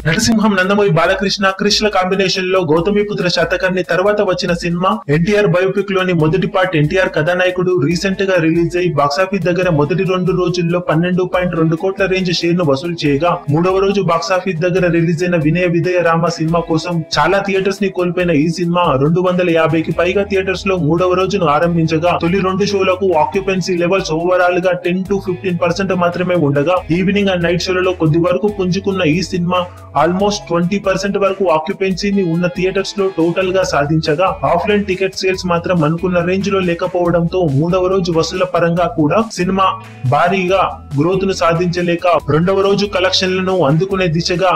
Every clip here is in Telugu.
నరసింహం నందమూరి బాలకృష్ణ కృష్ణ కాంబినేషన్లో గౌతమిపుత్ర శతకాన్ని తర్వాత వచ్చిన సినిమా ఎన్టీఆర్ బయోపిక్లోని మొదటి పార్ట్ ఎన్టీఆర్ కథానాయకుడు రీసెంట్గా రిలీజ్ అయి బాక్సాఫీస్ దగ్గర మొదటి రెండు రోజుల్లో పన్నెండు పాయింట్ రెండు కోట్ల రేంజ్ షేర్ను వసూలు చేయగా మూడవ రోజు బాక్సాఫీస్ దగ్గర రిలీజ్ అయిన వినయ విదయ రామ సినిమా కోసం చాలా థియేటర్స్ని కోల్పోయిన ఈ సినిమా రెండు వందల యాభైకి పైగా థియేటర్స్లో మూడవ రోజును ఆరంభించగా తొలి రెండు షోలకు ఆక్యుపెన్సీ లెవెల్స్ ఓవరాల్గా టెన్ టు ఫిఫ్టీన్ పర్సెంట్ మాత్రమే ఉండగా ఈవినింగ్ అండ్ నైట్ షోలలో కొద్ది వరకు పుంజుకున్న ఈ సినిమా ఆల్మోస్ట్ ట్వంటీ పర్సెంట్ వరకు ఆక్యుపెన్సీని ఉన్న థియేటర్స్లో టోటల్గా సాధించగా ఆఫ్లైన్ టికెట్ సేల్స్ మాత్రం అనుకున్న రేంజ్లో లేకపోవడంతో మూడవ రోజు వసూల పరంగా కూడా సినిమా భారీగా గ్రోత్ను సాధించలేక రెండవ రోజు కలెక్షన్లను అందుకునే దిశగా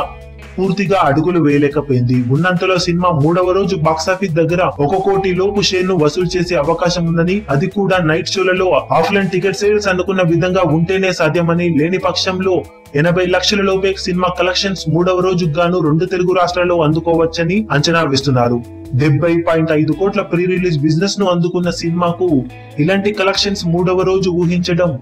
పూర్తిగా అడుగులు వేయలేకపోయింది. ఉన్నంతలో సినిమా మూడవ రోజు బాక్సాఫీస్ దగ్గర ఒక కోటి లోపు షేర్ను వసూలు చేసే అవకాశం ఉందని అది కూడా నైట్ షోలలో ఆఫ్లైన్ టికెట్ సేల్స్ అనుకున్న విధంగా ఉంటేనే సాధ్యమని లేని పక్షంలో ఎనభై లక్షల లోపే సినిమా కలెక్షన్స్ మూడవ రోజు గాను రెండు తెలుగు రాష్ట్రాల్లో అందుకోవచ్చని అంచనా వేస్తున్నారు. డెబ్బై పాయింట్ ఐదు కోట్ల ప్రీ రిలీజ్ బిజినెస్ను అందుకున్న సినిమాకు ఇలాంటి కలెక్షన్స్ మూడవ రోజు ఊహించడం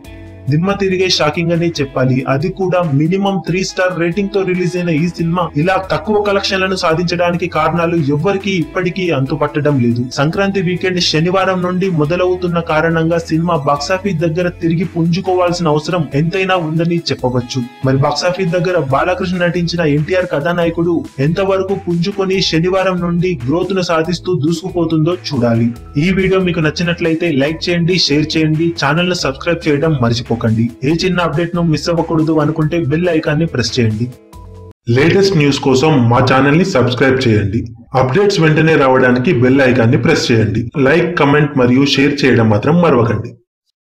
దిమ్మ తిరిగే షాకింగ్ అనే చెప్పాలి. అది కూడా మినిమం త్రీ స్టార్ రేటింగ్తో రిలీజ్ అయిన ఈ సినిమా. ఇలా తక్కువ కలెక్షన్లను సాధించడానికి కారణాలు ఎవ్వరికీ ఇప్పటికీ అంతుపట్టడం లేదు. సంక్రాంతి వీకెండ్ శనివారం నుండి మొదలవుతున్న కారణంగా సినిమా బాక్సాఫీస్ దగ్గర తిరిగి పుంజుకోవాల్సిన అవసరం ఎంతైనా ఉందని చెప్పవచ్చు. మరి బాక్సాఫీస్ దగ్గర బాలకృష్ణ నటించిన ఎన్టీఆర్ కథానాయకుడు ఎంతవరకు పుంజుకొని శనివారం నుండి గ్రోత్ను సాధిస్తూ దూసుకుపోతుందో చూడాలి. ఈ వీడియో మీకు నచ్చినట్లయితే లైక్ చేయండి షేర్ చేయండి ఛానల్ను సబ్స్క్రైబ్ చేయడం మర్చిపోకండి ఏ చిన్న అప్డేట్ను మిస్ అవ్వకూడదు అనుకుంటే బెల్ ఐకాన్ని ప్రెస్ చేయండి. లేటెస్ట్ న్యూస్ కోసం మా ఛానల్ని సబ్స్క్రైబ్ చేయండి. అప్డేట్స్ వెంటనే రావడానికి బెల్ ఐకాన్ని ప్రెస్ చేయండి. లైక్ కమెంట్ మరియు షేర్ చేయడం మాత్రం మరవకండి.